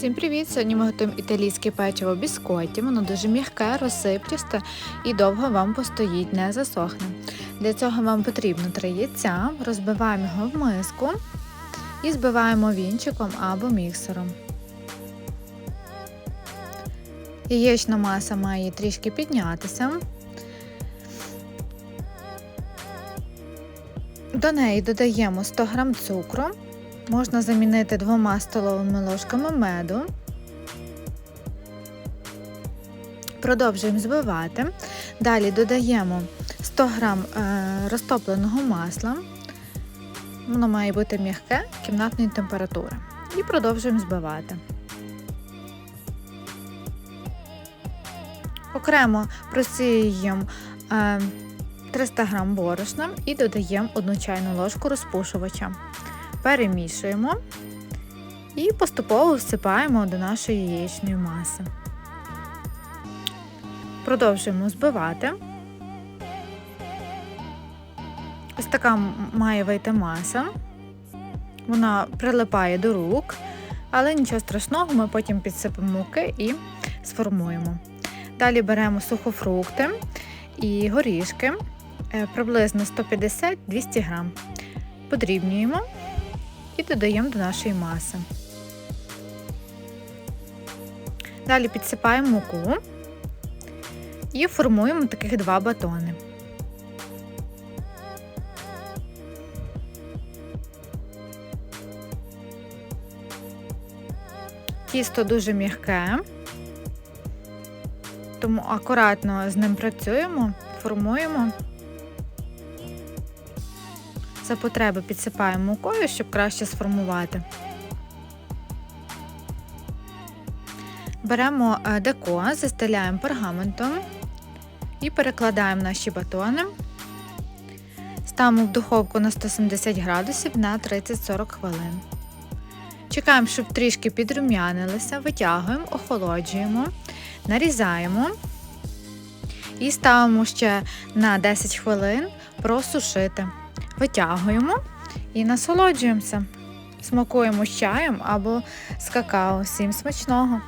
Всім привіт! Сьогодні ми готуємо італійське печиво біскотті. Воно дуже м'яке, розсипчасте і довго вам постоїть, не засохне. Для цього вам потрібно три яйця, розбиваємо його в миску і збиваємо вінчиком або міксером. Яєчна маса має трішки піднятися. До неї додаємо 100 г цукру. Можна замінити двома столовими ложками меду. Продовжуємо збивати. Далі додаємо 100 г розтопленого масла. Воно має бути м'яке кімнатної температури. І продовжуємо збивати. Окремо просіюємо 300 г борошна і додаємо 1 чайну ложку розпушувача перемішуємо і поступово всипаємо до нашої яєчної маси. Продовжуємо збивати. Ось така має вийти маса. Вона прилипає до рук, але нічого страшного, ми потім підсипемо муки і сформуємо. Далі беремо сухофрукти і горішки приблизно 150-200 грам. Подрібнюємо і додаємо до нашої маси. Далі підсипаємо муку і формуємо таких два батони. Тісто дуже м'яке, тому акуратно з ним працюємо, формуємо. За потреби підсипаємо мукою, щоб краще сформувати. Беремо деко, застеляємо пергаментом і перекладаємо наші батони. Ставимо в духовку на 170 градусів на 30-40 хвилин. Чекаємо, щоб трішки підрум'янилися, витягуємо, охолоджуємо, нарізаємо і ставимо ще на 10 хвилин просушити. Витягуємо і насолоджуємося. Смакуємо з чаєм або з какао. Всім смачного!